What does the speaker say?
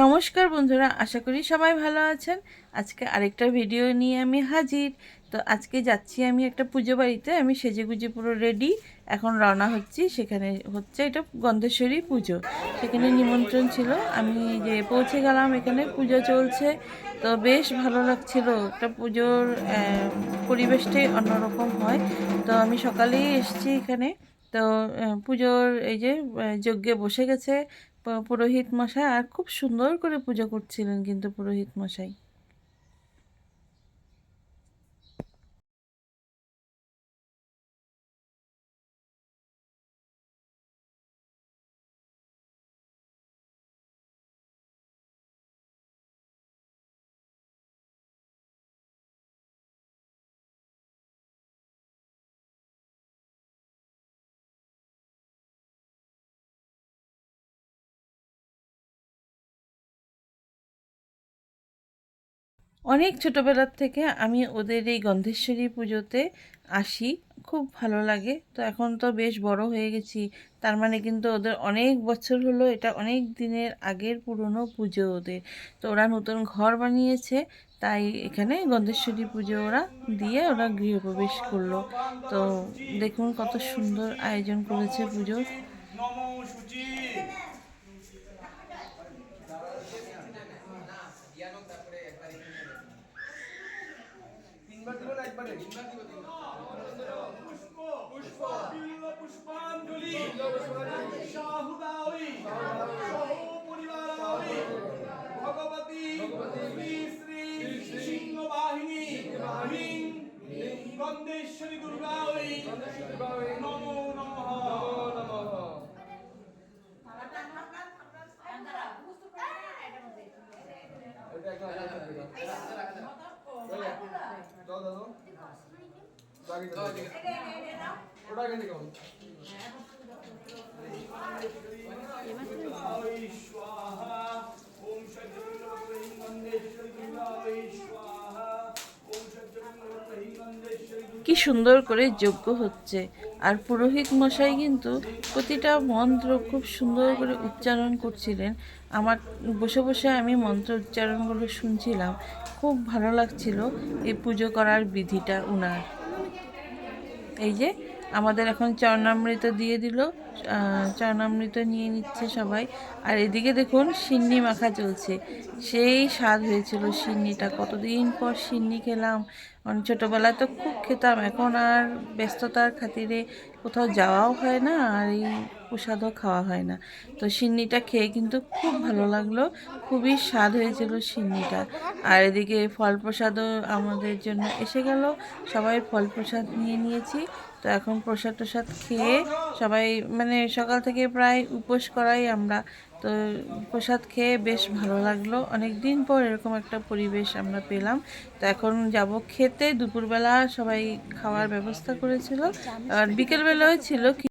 নমস্কার বন্ধুরা, আশা করি সবাই ভালো আছেন। আজকে আরেকটা ভিডিও নিয়ে আমি হাজির। তো আজকে যাচ্ছি আমি একটা পুজো বাড়িতে, আমি সেজেগুজে পুরো রেডি এখন রওনা হচ্ছি, সেখানে হচ্ছে এটা গন্ধেশ্বরী পুজো। সেখানে নিমন্ত্রণ ছিল, আমি যে পৌঁছে গেলাম, এখানে পুজো চলছে। তো বেশ ভালো লাগছিল, একটা পুজোর পরিবেশটাই অন্যরকম হয়। তো আমি সকালেই এসেছি এখানে। তো পুজোর এই যে যজ্ঞে বসে গেছে। পুরোহিত মশাই আর খুব সুন্দর করে পূজা করছিলেন কিন্তু পুরোহিত মশাই। অনেক ছোটবেলার থেকে আমি ওদের এই গন্ধেশ্বরী পুজোতে আসি, খুব ভালো লাগে। তো এখন তো বেশ বড় হয়ে গেছি, তার মানে কিন্তু ওদের অনেক বছর হলো এটা অনেক দিনের আগের পুরনো পুজো ওদের। তো ওরা নতুন ঘর বানিয়েছে, তাই এখানে গন্ধেশ্বরী পুজো ওরা দিয়ে ওরা গৃহপ্রবেশ করল। তো দেখুন কত সুন্দর আয়োজন করেছে পুজোর পুষ্প পুষ্প বিল্ল পুষ্পাঞ্জলি শাহুদাওই সহ পরিবারাওই ভগবতী শ্রী শ্রী সিংহ বাহিনী হিং গন্ধেশ্বরী দুর্গাওই নমো নমঃ দুর্গায় স্বাহা ওম কি সুন্দর করে যজ্ঞ হচ্ছে। আর পুরোহিত মশাই কিন্তু প্রতিটা মন্ত্র খুব সুন্দর করে উচ্চারণ করছিলেন। আমার বসে বসে আমি মন্ত্র উচ্চারণগুলো শুনছিলাম। খুব ভালো লাগছিল এই পুজো করার বিধিটা উনার। এই যে আমাদের এখন চরণামৃত দিয়ে দিল চরণামৃত নিয়ে নিচ্ছে সবাই। আর এদিকে দেখুন সিন্নি মাখা চলছে। সেই স্বাদ হয়েছিল সিন্নিটা। কতদিন পর সিন্নি খেলাম মানে ছোটোবেলায় তো খুব খেতাম। এখন আর ব্যস্ততার খাতিরে কোথাও যাওয়াও হয় না, আর এই প্রসাদও খাওয়া হয় না। তো সিন্নিটা খেয়ে কিন্তু খুব ভালো লাগল, খুবই স্বাদ হয়েছিল সিন্নিটা। আর এদিকে ফল প্রসাদও আমাদের জন্য এসে গেল, সবাই ফল প্রসাদ নিয়ে নিয়েছি। তো এখন প্রসাদ টসাদ খেয়ে সবাই মানে সকাল থেকে প্রায় উপোস করাই আমরা। তো প্রসাদ খেয়ে বেশ ভালো লাগল। অনেক দিন পর এরকম একটা পরিবেশ আমরা পেলাম। তো এখন যাব খেতে। দুপুরবেলা সবাই খাওয়ার ব্যবস্থা করেছিল। আর বিকেলবেলাও ছিল